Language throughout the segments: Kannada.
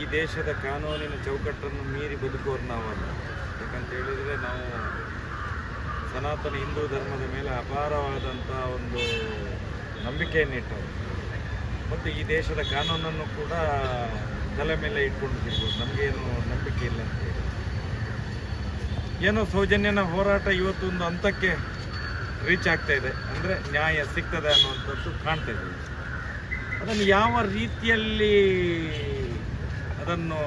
ಈ ದೇಶದ ಕಾನೂನಿನ ಚೌಕಟ್ಟನ್ನು ಮೀರಿ ಬದುಕುವವರು ನಾವಲ್ಲ. ಯಾಕಂತ ಹೇಳಿದರೆ ನಾವು ಸನಾತನ ಹಿಂದೂ ಧರ್ಮದ ಮೇಲೆ ಅಪಾರವಾದಂಥ ಒಂದು ನಂಬಿಕೆಯನ್ನಿಟ್ಟವರು ಮತ್ತು ಈ ದೇಶದ ಕಾನೂನನ್ನು ಕೂಡ ತಲೆ ಮೇಲೆ ಇಟ್ಕೊಂಡು ತಿರ್ಬೋದು ನಮಗೇನು ನಂಬಿಕೆ ಇಲ್ಲ ಅಂತ ಹೇಳಿ. ಏನೋ ಸೌಜನ್ಯನ ಹೋರಾಟ ಇವತ್ತೊಂದು ಹಂತಕ್ಕೆ ರೀಚ್ ಆಗ್ತಾ ಇದೆ. ಅಂದರೆ ನ್ಯಾಯ ಸಿಗ್ತದೆ ಅನ್ನುವಂಥದ್ದು ಕಾಣ್ತಾ ಇದೆ. ಅದನ್ನು ಯಾವ ರೀತಿಯಲ್ಲಿ ಅದನ್ನು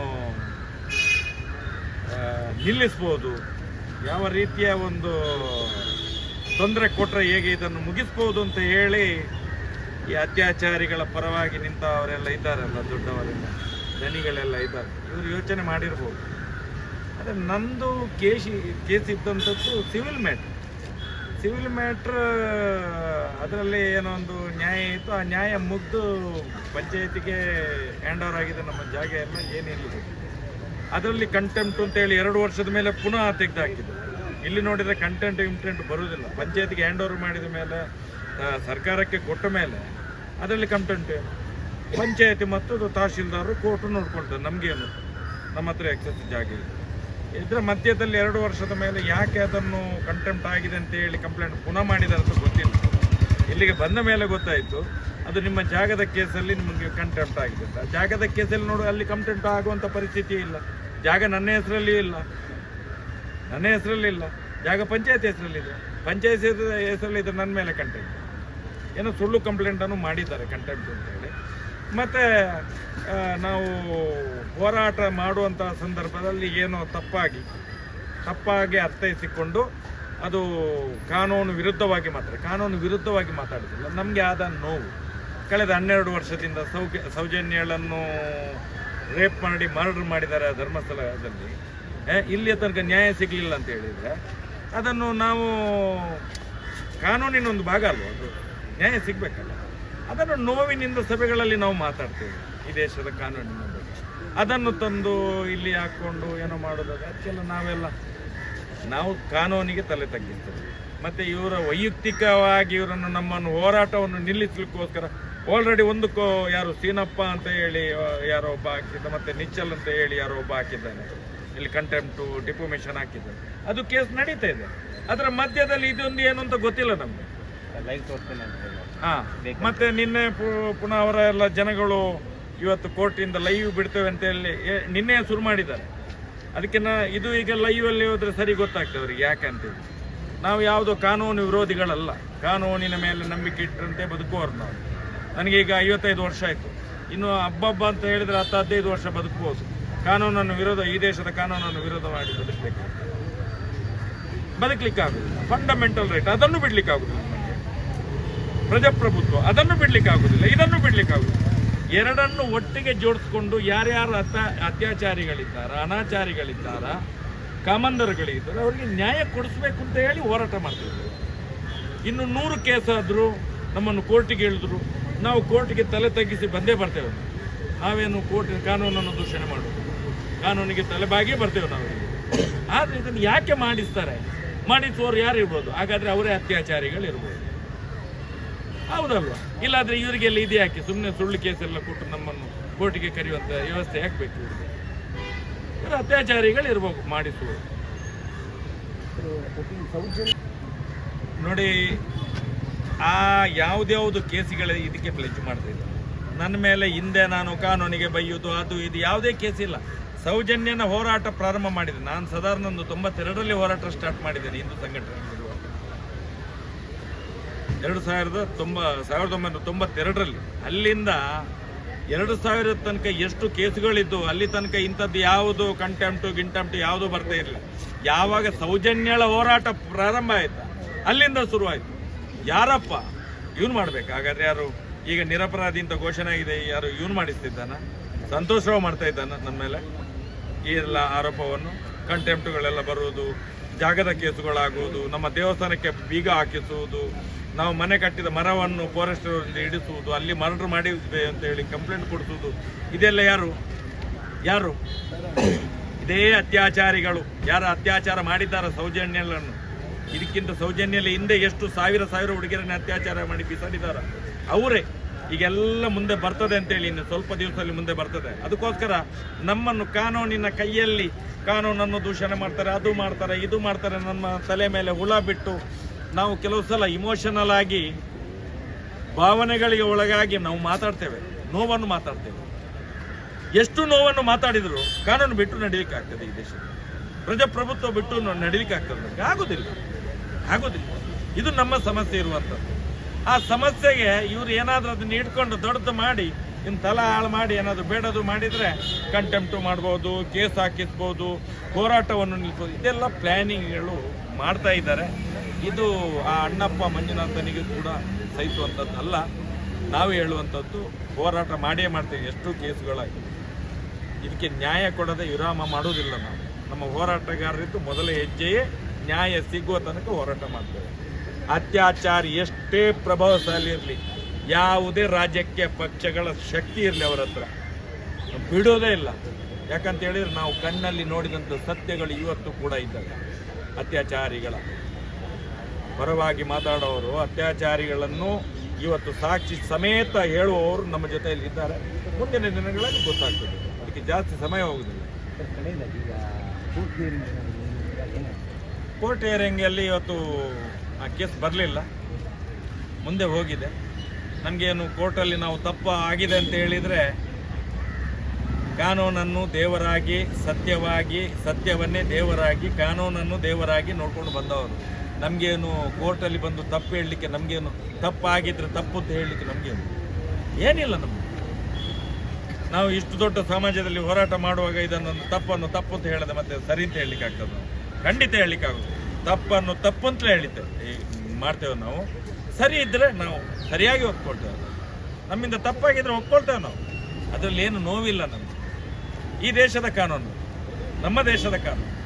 ನಿಲ್ಲಿಸ್ಬೋದು. ಯಾವ ರೀತಿಯ ಒಂದು ತೊಂದರೆ ಕೊಟ್ಟರೆ ಹೇಗೆ ಇದನ್ನು ಮುಗಿಸ್ಬೋದು ಅಂತ ಹೇಳಿ ಈ ಅತ್ಯಾಚಾರಿಗಳ ಪರವಾಗಿ ನಿಂತವರೆಲ್ಲ ಇದ್ದಾರಲ್ಲ, ದೊಡ್ಡವರೆಲ್ಲ, ದನಿಗಳೆಲ್ಲ ಇದ್ದಾರೆ. ಇವರು ಯೋಚನೆ ಮಾಡಿರ್ಬೋದು. ಆದರೆ ನಂದು ಕೇಸಿ ಕೇಸ್ ಇದ್ದಂಥದ್ದು ಸಿವಿಲ್ ಮ್ಯಾಟ್ರ್ ಸಿವಿಲ್ ಮ್ಯಾಟ್ರ್, ಅದರಲ್ಲಿ ಏನೋ ಒಂದು ನ್ಯಾಯ ಇತ್ತು. ಆ ನ್ಯಾಯ ಮುಗ್ದು ಪಂಚಾಯತಿಗೆ ಹ್ಯಾಂಡ್ ಓವರ್ ಆಗಿದೆ ನಮ್ಮ ಜಾಗ ಎಲ್ಲ, ಏನಿಲ್ಲ. ಅದರಲ್ಲಿ ಕಂಟೆಂಪ್ಟ್ ಅಂತೇಳಿ ಎರಡು ವರ್ಷದ ಮೇಲೆ ಪುನಃ ತೆಗೆದು ಹಾಕಿದ್ದು ಇಲ್ಲಿ ನೋಡಿದರೆ ಕಂಟೆಂಟ್ ಇಂಟೆಂಟ್ ಬರುವುದಿಲ್ಲ. ಪಂಚಾಯತಿಗೆ ಹ್ಯಾಂಡ್ ಓವರ್ ಮಾಡಿದ ಮೇಲೆ ಸರ್ಕಾರಕ್ಕೆ ಕೊಟ್ಟ ಮೇಲೆ ಅದರಲ್ಲಿ ಕಂಟೆಂಟ್ ಪಂಚಾಯತಿ ಮತ್ತು ತಹಶೀಲ್ದಾರರು ಕೋರ್ಟು ನೋಡ್ಕೊಳ್ತಾರೆ ನಮಗೇನು? ನಮ್ಮ ಹತ್ರ ಎಕ್ಸಸ್ ಜಾಗ ಇದೆ ಇದರ ಮಧ್ಯದಲ್ಲಿ ಎರಡು ವರ್ಷದ ಮೇಲೆ ಯಾಕೆ ಅದನ್ನು ಕಂಟೆಂಪ್ಟ್ ಆಗಿದೆ ಅಂತ ಹೇಳಿ ಕಂಪ್ಲೇಂಟ್ ಪುನಃ ಮಾಡಿದ್ದಾರೆ ಅಂತ ಗೊತ್ತಿಲ್ಲ. ಇಲ್ಲಿಗೆ ಬಂದ ಮೇಲೆ ಗೊತ್ತಾಯಿತು. ಅದು ನಿಮ್ಮ ಜಾಗದ ಕೇಸಲ್ಲಿ ನಿಮಗೆ ಕಂಟೆಂಪ್ಟ್ ಆಗಿದೆ ಅಂತ. ಜಾಗದ ಕೇಸಲ್ಲಿ ನೋಡು, ಅಲ್ಲಿ ಕಂಟೆಂಪ್ಟ್ ಆಗುವಂಥ ಪರಿಸ್ಥಿತಿ ಇಲ್ಲ. ಜಾಗ ನನ್ನ ಹೆಸರಲ್ಲಿ ಇಲ್ಲ. ನನ್ನ ಹೆಸರಲ್ಲಿ ಇಲ್ಲ. ಜಾಗ ಪಂಚಾಯತ್ ಹೆಸರಲ್ಲಿದೆ ಪಂಚಾಯತ್ ಹೆಸರಲ್ಲಿ ಇದೆ ನನ್ನ ಮೇಲೆ ಕಂಟೆಂಟ್ ಏನೋ ಸುಳ್ಳು ಕಂಪ್ಲೇಂಟನ್ನು ಮಾಡಿದ್ದಾರೆ ಕಂಟೆಂಟ್ ಅಂತೇಳಿ ಮತ್ತು ನಾವು ಹೋರಾಟ ಮಾಡುವಂಥ ಸಂದರ್ಭದಲ್ಲಿ ಏನೋ ತಪ್ಪಾಗಿ ತಪ್ಪಾಗಿ ಅರ್ಥೈಸಿಕೊಂಡು ಅದು ಕಾನೂನು ವಿರುದ್ಧವಾಗಿ ಮಾತ್ರ, ಕಾನೂನು ವಿರುದ್ಧವಾಗಿ ಮಾತಾಡೋದಿಲ್ಲ ನಮಗೆ ಆದ ನೋವು. ಕಳೆದ ಹನ್ನೆರಡು ವರ್ಷದಿಂದ ಸೌಜ ಸೌಜನ್ಯಗಳನ್ನು ರೇಪ್ ಮಾಡಿ, ಮರ್ಡರ್ ಮಾಡಿದ್ದಾರೆ ಧರ್ಮಸ್ಥಳದಲ್ಲಿ. ಇಲ್ಲಿಯ ತನಕ ನ್ಯಾಯ ಸಿಗಲಿಲ್ಲ ಅಂತ ಹೇಳಿದರೆ, ಅದನ್ನು ನಾವು ಕಾನೂನಿನ ಒಂದು ಭಾಗ ಅಲ್ವ ಅದು? ನ್ಯಾಯ ಸಿಗಬೇಕಲ್ಲ. ಅದನ್ನು ನೋವಿನಿಂದ ಸಭೆಗಳಲ್ಲಿ ನಾವು ಮಾತಾಡ್ತೇವೆ. ಈ ದೇಶದ ಕಾನೂನಿನ ಬಗ್ಗೆ. ಅದನ್ನು ತಂದು ಇಲ್ಲಿ ಹಾಕ್ಕೊಂಡು ಏನೋ ಮಾಡೋದಾಗ ಅದಕ್ಕೆಲ್ಲ ನಾವೆಲ್ಲ, ನಾವು ಕಾನೂನಿಗೆ ತಲೆ ತಗ್ಗಿಸ್ತೇವೆ. ಮತ್ತು ಇವರ ವೈಯಕ್ತಿಕವಾಗಿ ಇವರನ್ನು ನಮ್ಮನ್ನು ಹೋರಾಟವನ್ನು ನಿಲ್ಲಿಸಲಿಕ್ಕೋಸ್ಕರ ಆಲ್ರೆಡಿ ಒಂದು ಕೋ ಯಾರು ಸೀನಪ್ಪ ಅಂತ ಹೇಳಿ ಯಾರೋ ಒಬ್ಬ ಹಾಕಿದ್ದ, ಮತ್ತು ನಿಚ್ಚಲ್ ಅಂತ ಹೇಳಿ ಯಾರೋ ಒಬ್ಬ ಹಾಕಿದ್ದಾನೆ. ಇಲ್ಲಿ ಕಂಟೆಂಪ್ಟು ಡಿಪೋಮೇಷನ್ ಹಾಕಿದ್ದಾರೆ. ಅದು ಕೇಸ್ ನಡೀತಾ ಇದೆ. ಅದರ ಮಧ್ಯದಲ್ಲಿ ಇದೊಂದು ಏನು ಅಂತ ಗೊತ್ತಿಲ್ಲ ನಮಗೆ. ಲೈವ್ ತೋರಿಸ್ತೇನೆ ಅಂತ ಹೇಳಿ. ಹಾ. ಮತ್ತೆ ನಿನ್ನೆ ಪುನಃ ಅವರ ಎಲ್ಲ ಜನಗಳು ಇವತ್ತು ಕೋರ್ಟಿಂದ ಲೈವ್ ಬಿಡ್ತೇವೆ ಅಂತ ಹೇಳಿ ನಿನ್ನೆ ಶುರು ಮಾಡಿದ್ದಾರೆ. ಅದಕ್ಕೆ ನಾ ಇದು ಈಗ ಲೈವ್ ಅಲ್ಲಿ ಹೋದ್ರೆ ಸರಿ ಗೊತ್ತಾಗ್ತದೆ ಅವ್ರಿಗೆ ಯಾಕೆ ಅಂತೇಳಿ ನಾವು ಯಾವುದೋ ಕಾನೂನು ವಿರೋಧಿಗಳಲ್ಲ. ಕಾನೂನಿನ ಮೇಲೆ ನಂಬಿಕೆ ಇಟ್ಟರಂತೆ ಬದುಕುವವರು ನಾವು. ನನಗೆ ಈಗ ಐವತ್ತೈದು ವರ್ಷ ಆಯಿತು. ಇನ್ನು ಹಬ್ಬಬ್ಬ ಅಂತ ಹೇಳಿದ್ರೆ ಹತ್ತು ಹದಿನೈದು ವರ್ಷ ಬದುಕಬಹುದು ಕಾನೂನನ್ನು ವಿರೋಧ ಈ ದೇಶದ ಕಾನೂನನ್ನು ವಿರೋಧ ಮಾಡಿ ಬದುಕಬೇಕು ಬದುಕಲಿಕ್ಕೆ ಆಗುದಿಲ್ಲ ಫಂಡಮೆಂಟಲ್ ರೈಟ್ ಅದನ್ನು ಬಿಡ್ಲಿಕ್ಕೆ ಆಗುದಿಲ್ಲ ನಮಗೆ ಪ್ರಜಾಪ್ರಭುತ್ವ, ಅದನ್ನು ಬಿಡ್ಲಿಕ್ಕೆ ಆಗುದಿಲ್ಲ ಇದನ್ನು ಬಿಡ್ಲಿಕ್ಕೆ ಆಗುದಿಲ್ಲ ಎರಡನ್ನು ಒಟ್ಟಿಗೆ ಜೋಡಿಸ್ಕೊಂಡು ಯಾರ್ಯಾರು ಅತ್ತ, ಅತ್ಯಾಚಾರಿಗಳಿದ್ದಾರ, ಅನಾಚಾರಿಗಳಿದ್ದಾರ, ಕಾಮಂದರುಗಳಿದ್ದಾರೆ, ಅವರಿಗೆ ನ್ಯಾಯ ಕೊಡಿಸ್ಬೇಕು ಅಂತ ಹೇಳಿ ಹೋರಾಟ ಮಾಡ್ತಿದ್ರು. ಇನ್ನು ನೂರು ಕೇಸ್ ಆದರೂ ನಮ್ಮನ್ನು ಕೋರ್ಟಿಗೆ ಇಳಿದ್ರು. ನಾವು ಕೋರ್ಟಿಗೆ ತಲೆ ತಗ್ಗಿಸಿ ಬಂದೇ ಬರ್ತೇವೆ. ನಾವೇನು ಕೋರ್ಟ್ ಕಾನೂನನ್ನು ದೂಷಣೆ ಮಾಡೋದು? ಕಾನೂನಿಗೆ ತಲೆಬಾಗಿ ಬರ್ತೇವೆ ನಾವು. ಆದರೆ ಇದನ್ನು ಯಾಕೆ ಮಾಡಿಸ್ತಾರೆ? ಮಾಡಿಸುವವರು ಯಾರು ಇರ್ಬೋದು? ಹಾಗಾದ್ರೆ ಅವರೇ ಅತ್ಯಾಚಾರಿಗಳು ಇರ್ಬೋದು ಹೌದಲ್ವಾ? ಇಲ್ಲಾದ್ರೆ ಇವರಿಗೆಲ್ಲ ಇದು ಯಾಕೆ? ಸುಮ್ಮನೆ ಸುಳ್ಳು ಕೇಸೆಲ್ಲ ಕೊಟ್ಟು ನಮ್ಮನ್ನು ಕೋರ್ಟಿಗೆ ಕರೆಯುವಂಥ ವ್ಯವಸ್ಥೆ ಯಾಕೆ ಬೇಕು? ಇವರು ಅತ್ಯಾಚಾರಿಗಳು ಇರ್ಬೇಕು ಮಾಡಿಸುವುದು. ನೋಡಿ, ಆ ಯಾವುದ್ಯಾವುದು ಕೇಸಿಗಳ ಇದಕ್ಕೆ ಫ್ಲೆಜ್ ಇದ್ದಾರೆ ನನ್ನ ಮೇಲೆ ಹಿಂದೆ ನಾನು ಕಾನೂನಿಗೆ ಬೈಯೋದು ಅದು ಇದು ಯಾವುದೇ ಕೇಸ್ ಇಲ್ಲ ಸೌಜನ್ಯನ ಹೋರಾಟ ಪ್ರಾರಂಭ ಮಾಡಿದೆ. ನಾನು ಸಾಧಾರಣ ಒಂದು ತೊಂಬತ್ತೆರಡರಲ್ಲಿ ಹೋರಾಟ ಸ್ಟಾರ್ಟ್ ಮಾಡಿದ್ದೇನೆ ಹಿಂದೂ ಸಂಘಟನೆಗಳಿರುವ ಎರಡು ಸಾವಿರದ ತೊಂಬ, ಸಾವಿರದ ಒಂಬೈನೂರ ತೊಂಬತ್ತೆರಡರಲ್ಲಿ ಅಲ್ಲಿಂದ ಎರಡು ಸಾವಿರದ ತನಕ ಎಷ್ಟು ಕೇಸುಗಳಿದ್ದು ಅಲ್ಲಿ ತನಕ ಇಂಥದ್ದು ಯಾವುದು ಕಂಟೆಂಪ್ಟು ಗಿಂಟೆಂಪ್ಟು ಯಾವುದು ಬರ್ತಾ ಇರಲಿಲ್ಲ. ಯಾವಾಗ ಸೌಜನ್ಯಳ ಹೋರಾಟ ಪ್ರಾರಂಭ ಆಯಿತು? ಅಲ್ಲಿಂದ ಶುರುವಾಯಿತು. ಯಾರಪ್ಪ? ಇವ್ನು ಮಾಡಬೇಕು. ಹಾಗಾದ್ರೆ ಯಾರು ಈಗ ನಿರಪರಾಧಿ ಅಂತ ಘೋಷಣೆ ಆಗಿದೆ, ಯಾರು ಇವನು ಮಾಡಿಸ್ತಿದ್ದಾನ? ಸಂತೋಷವ ಮಾಡ್ತಾ ಇದ್ದಾನ ನಮ್ಮ ಮೇಲೆ? ಈ ಎಲ್ಲ ಆರೋಪವನ್ನು ಕಂಟೆಂಪ್ಟುಗಳೆಲ್ಲ ಬರುವುದು, ಜಾಗದ ಕೇಸುಗಳಾಗುವುದು, ನಮ್ಮ ದೇವಸ್ಥಾನಕ್ಕೆ ಬೀಗ ಹಾಕಿಸುವುದು ನಾವು ಮನೆ ಕಟ್ಟಿದ ಮರವನ್ನು ಫಾರೆಸ್ಟ್ ಇಡಿಸುವುದು, ಅಲ್ಲಿ ಮರ್ಡರ್ ಮಾಡಿದ್ವಿ ಅಂತ ಹೇಳಿ ಕಂಪ್ಲೇಂಟ್ ಕೊಡಿಸುವುದು. ಇದೆಲ್ಲ ಯಾರು? ಯಾರು? ಇದೇ ಅತ್ಯಾಚಾರಿಗಳು. ಯಾರು ಅತ್ಯಾಚಾರ ಮಾಡಿದ್ದಾರೆ ಸೌಜನ್ಯಗಳನ್ನು ಇದಕ್ಕಿಂತ ಸೌಜನ್ಯಲ್ಲಿ ಹಿಂದೆ ಎಷ್ಟು ಸಾವಿರ ಸಾವಿರ ಹುಡುಗಿಯರನ್ನು ಅತ್ಯಾಚಾರ ಮಾಡಿ ಬಿಸಾಡಿದ್ದಾರೆ? ಅವರೇ. ಈಗೆಲ್ಲ ಮುಂದೆ ಬರ್ತದೆ ಅಂತೇಳಿ ಇನ್ನು ಸ್ವಲ್ಪ ದಿವಸದಲ್ಲಿ ಮುಂದೆ ಬರ್ತದೆ. ಅದಕ್ಕೋಸ್ಕರ ನಮ್ಮನ್ನು ಕಾನೂನಿನ ಕೈಯಲ್ಲಿ, ಕಾನೂನನ್ನು ದೂಷಣೆ ಮಾಡ್ತಾರೆ, ಅದು ಮಾಡ್ತಾರೆ, ಇದು ಮಾಡ್ತಾರೆ, ನಮ್ಮ ತಲೆ ಮೇಲೆ ಹುಳ ಬಿಟ್ಟು ನಾವು ಕೆಲವು ಸಲ ಇಮೋಷನಲ್ ಆಗಿ ಭಾವನೆಗಳಿಗೆ ಒಳಗಾಗಿ ನಾವು ಮಾತಾಡ್ತೇವೆ, ನೋವನ್ನು ಮಾತಾಡ್ತೇವೆ. ಎಷ್ಟು ನೋವನ್ನು ಮಾತಾಡಿದ್ರು ಕಾನೂನು ಬಿಟ್ಟು ನಡೀಲಿಕ್ಕೆ ಆಗ್ತದೆ ಈ ದೇಶದಲ್ಲಿ ಪ್ರಜಾಪ್ರಭುತ್ವ ಬಿಟ್ಟು ನಡೀಲಿಕ್ಕೆ ಆಗ್ತದೆ ಆಗೋದಿಲ್ಲ ಆಗೋದಿಲ್ಲ. ಇದು ನಮ್ಮ ಸಮಸ್ಯೆ ಇರುವಂಥದ್ದು ಆ ಸಮಸ್ಯೆಗೆ ಇವ್ರು ಏನಾದರೂ ಅದನ್ನ ಇಟ್ಕೊಂಡು ದೊಡ್ಡದು ಮಾಡಿ ತಲ ಹಾಳು ಮಾಡಿ ಏನಾದರೂ ಬೇಡದು ಮಾಡಿದರೆ ಕಂಟೆಂಪ್ಟು ಮಾಡ್ಬೋದು, ಕೇಸ್ ಹಾಕಿಸ್ಬೋದು, ಹೋರಾಟವನ್ನು ನಿಲ್ಲಿಸ್ಬೋದು ಇದೆಲ್ಲ ಪ್ಲ್ಯಾನಿಂಗ್ಗಳು ಮಾಡ್ತಾ ಇದ್ದಾರೆ. ಇದು ಆ ಅಣ್ಣಪ್ಪ ಮಂಜುನಾಥನಿಗೆ ಕೂಡ ಸಹಿಸುವಂಥದ್ದಲ್ಲ. ನಾವು ಹೇಳುವಂಥದ್ದು ಹೋರಾಟ ಮಾಡೇ ಮಾಡ್ತೇವೆ. ಎಷ್ಟು ಕೇಸ್ಗಳಾಗಿ. ಇದಕ್ಕೆ ನ್ಯಾಯ ಕೊಡದೆ ವಿರಾಮ ಮಾಡುವುದಿಲ್ಲ ನಾವು. ನಮ್ಮ ಹೋರಾಟಗಾರರಿದ್ದು ಮೊದಲ ಹೆಜ್ಜೆಯೇ ನ್ಯಾಯ ಸಿಗುವ ತನಕ ಹೋರಾಟ ಮಾಡ್ತೇವೆ. ಅತ್ಯಾಚಾರ ಎಷ್ಟೇ ಪ್ರಭಾವಶಾಲಿ ಇರಲಿ ಯಾವುದೇ ರಾಜ್ಯಕ್ಕೆ ಪಕ್ಷಗಳ ಶಕ್ತಿ ಇರಲಿ ಅವರ ಹತ್ರ. ಬಿಡೋದೇ ಇಲ್ಲ. ಯಾಕಂತ ಹೇಳಿದ್ರೆ ನಾವು ಕಣ್ಣಲ್ಲಿ ನೋಡಿದಂಥ ಸತ್ಯಗಳು ಇವತ್ತು ಕೂಡ ಇದ್ದಾವೆ. ಅತ್ಯಾಚಾರಿಗಳ. ಪರವಾಗಿ ಮಾತಾಡೋರು, ಅತ್ಯಾಚಾರಿಗಳನ್ನು ಇವತ್ತು ಸಾಕ್ಷಿ ಸಮೇತ ಹೇಳುವವರು ನಮ್ಮ ಜೊತೆಯಲ್ಲಿ ಇದ್ದಾರೆ. ಮುಂದಿನ ದಿನಗಳಲ್ಲಿ ಗೊತ್ತಾಗ್ತದೆ. ಅದಕ್ಕೆ ಜಾಸ್ತಿ ಸಮಯ ಹೋಗುದಿಲ್ಲ. ಕೋರ್ಟ್ ಹಿಯರಿಂಗಲ್ಲಿ ಇವತ್ತು ಆ ಕೇಸ್ ಬರಲಿಲ್ಲ. ಮುಂದೆ ಹೋಗಿದೆ. ನಮಗೇನು ಕೋರ್ಟಲ್ಲಿ ನಾವು ತಪ್ಪ ಆಗಿದೆ ಅಂತ ಹೇಳಿದರೆ ಕಾನೂನನ್ನು ದೇವರಾಗಿ, ಸತ್ಯವಾಗಿ, ಸತ್ಯವನ್ನೇ ದೇವರಾಗಿ, ಕಾನೂನನ್ನು ದೇವರಾಗಿ ನೋಡ್ಕೊಂಡು ಬಂದವರು. ನಮಗೇನು ಕೋರ್ಟಲ್ಲಿ ಬಂದು ತಪ್ಪು ಹೇಳಲಿಕ್ಕೆ ನಮಗೇನು ತಪ್ಪಾಗಿದ್ರೆ ತಪ್ಪು ಅಂತ ಹೇಳಲಿಕ್ಕೆ ನಮಗೇನು? ಏನಿಲ್ಲ ನಮಗೆ. ನಾವು ಇಷ್ಟು ದೊಡ್ಡ ಸಮಾಜದಲ್ಲಿ ಹೋರಾಟ ಮಾಡುವಾಗ ಇದನ್ನೊಂದು ತಪ್ಪನ್ನು ತಪ್ಪು ಅಂತ ಹೇಳಿದೆ ಮತ್ತೆ ಸರಿ ಅಂತ ಹೇಳಲಿಕ್ಕೆ ಆಗ್ತದೆ? ಖಂಡಿತ ಹೇಳಲಿಕ್ಕೆ ಆಗುತ್ತೆ ತಪ್ಪನ್ನು ತಪ್ಪು ಅಂತಲೇ ಈ ಮಾಡ್ತೇವೆ ನಾವು. ಸರಿ ಇದ್ದರೆ ನಾವು ಸರಿಯಾಗಿ ಒಪ್ಕೊಳ್ತೇವೆ. ನಮ್ಮಿಂದ ತಪ್ಪಾಗಿದ್ರೆ ಒಪ್ಕೊಳ್ತೇವೆ ನಾವು. ಅದರಲ್ಲಿ ಏನು ನೋವಿಲ್ಲ ನಮಗೆ. ಈ ದೇಶದ ಕಾನೂನು, ನಮ್ಮ ದೇಶದ ಕಾನೂನು.